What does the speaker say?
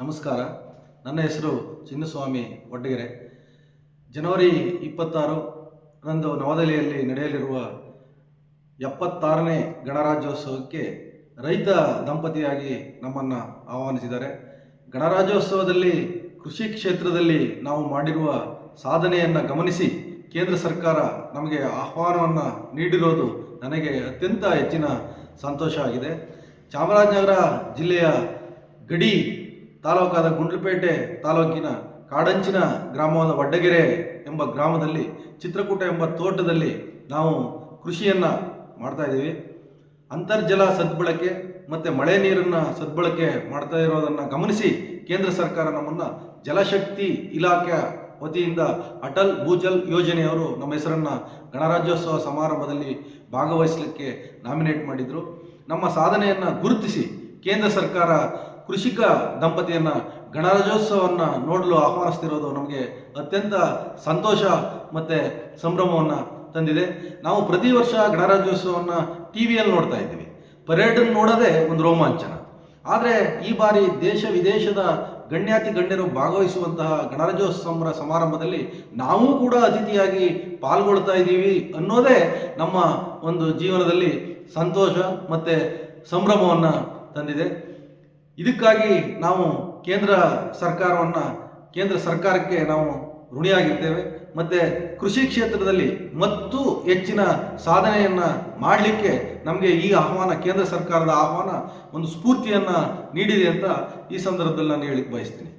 ನಮಸ್ಕಾರ. ನನ್ನ ಹೆಸರು ಚಿನ್ನಸ್ವಾಮಿ ಒಡ್ಡಗೆರೆ ಜನವರಿ ಇಪ್ಪತ್ತಾರು ರಂದು ನವದೆಹಲಿಯಲ್ಲಿ ನಡೆಯಲಿರುವ ಎಪ್ಪತ್ತಾರನೇ ಗಣರಾಜ್ಯೋತ್ಸವಕ್ಕೆ ರೈತ ದಂಪತಿಯಾಗಿ ನಮ್ಮನ್ನು ಆಹ್ವಾನಿಸಿದ್ದಾರೆ. ಗಣರಾಜ್ಯೋತ್ಸವದಲ್ಲಿ ಕೃಷಿ ಕ್ಷೇತ್ರದಲ್ಲಿ ನಾವು ಮಾಡಿರುವ ಸಾಧನೆಯನ್ನು ಗಮನಿಸಿ ಕೇಂದ್ರ ಸರ್ಕಾರ ನಮಗೆ ಆಹ್ವಾನವನ್ನು ನೀಡಿರೋದು ನನಗೆ ಅತ್ಯಂತ ಹೆಚ್ಚಿನ ಸಂತೋಷ ಆಗಿದೆ. ಚಾಮರಾಜನಗರ ಜಿಲ್ಲೆಯ ಗಡಿ ತಾಲೂಕಾದ ಗುಂಡ್ಲುಪೇಟೆ ತಾಲೂಕಿನ ಕಾಡಂಚಿನ ಗ್ರಾಮವಾದ ವಡ್ಡಗೆರೆ ಎಂಬ ಗ್ರಾಮದಲ್ಲಿ ಚಿತ್ರಕೂಟ ಎಂಬ ತೋಟದಲ್ಲಿ ನಾವು ಕೃಷಿಯನ್ನು ಮಾಡ್ತಾ ಇದ್ದೀವಿ. ಅಂತರ್ಜಲ ಸದ್ಬಳಕೆ ಮತ್ತು ಮಳೆ ನೀರನ್ನು ಸದ್ಬಳಕೆ ಮಾಡ್ತಾ ಇರೋದನ್ನು ಗಮನಿಸಿ ಕೇಂದ್ರ ಸರ್ಕಾರ ನಮ್ಮನ್ನು ಜಲಶಕ್ತಿ ಇಲಾಖೆಯ ವತಿಯಿಂದ ಅಟಲ್ ಭೂಜಲ್ ಯೋಜನೆಯವರು ನಮ್ಮ ಹೆಸರನ್ನು ಗಣರಾಜ್ಯೋತ್ಸವ ಸಮಾರಂಭದಲ್ಲಿ ಭಾಗವಹಿಸಲಿಕ್ಕೆ ನಾಮಿನೇಟ್ ಮಾಡಿದರು. ನಮ್ಮ ಸಾಧನೆಯನ್ನು ಗುರುತಿಸಿ ಕೇಂದ್ರ ಸರ್ಕಾರ ಕೃಷಿಕ ದಂಪತಿಯನ್ನು ಗಣರಾಜ್ಯೋತ್ಸವವನ್ನು ನೋಡಲು ಆಹ್ವಾನಿಸ್ತಿರೋದು ನಮಗೆ ಅತ್ಯಂತ ಸಂತೋಷ ಮತ್ತು ಸಂಭ್ರಮವನ್ನು ತಂದಿದೆ. ನಾವು ಪ್ರತಿ ವರ್ಷ ಗಣರಾಜ್ಯೋತ್ಸವವನ್ನು ಟಿ ವಿಯಲ್ಲಿ ನೋಡ್ತಾ ಇದ್ದೀವಿ. ಪರೇಡನ್ನು ನೋಡೋದೇ ಒಂದು ರೋಮಾಂಚನ. ಆದರೆ ಈ ಬಾರಿ ದೇಶ ವಿದೇಶದ ಗಣ್ಯಾತಿ ಗಣ್ಯರು ಭಾಗವಹಿಸುವಂತಹ ಗಣರಾಜ್ಯೋತ್ಸವ ಸಮಾರಂಭದಲ್ಲಿ ನಾವು ಕೂಡ ಅತಿಥಿಯಾಗಿ ಪಾಲ್ಗೊಳ್ತಾ ಇದ್ದೀವಿ ಅನ್ನೋದೇ ನಮ್ಮ ಒಂದು ಜೀವನದಲ್ಲಿ ಸಂತೋಷ ಮತ್ತು ಸಂಭ್ರಮವನ್ನು ತಂದಿದೆ. ಇದಕ್ಕಾಗಿ ನಾವು ಕೇಂದ್ರ ಸರ್ಕಾರವನ್ನು, ಕೇಂದ್ರ ಸರ್ಕಾರಕ್ಕೆ ನಾವು ಋಣಿಯಾಗಿರ್ತೇವೆ. ಮತ್ತು ಕೃಷಿ ಕ್ಷೇತ್ರದಲ್ಲಿ ಮತ್ತು ಹೆಚ್ಚಿನ ಸಾಧನೆಯನ್ನು ಮಾಡಲಿಕ್ಕೆ ನಮಗೆ ಈ ಆಹ್ವಾನ, ಕೇಂದ್ರ ಸರ್ಕಾರದ ಆಹ್ವಾನ ಒಂದು ಸ್ಫೂರ್ತಿಯನ್ನು ನೀಡಿದೆ ಅಂತ ಈ ಸಂದರ್ಭದಲ್ಲಿ ನಾನು ಹೇಳಿಕ್ಕೆ ಬಯಸ್ತೀನಿ.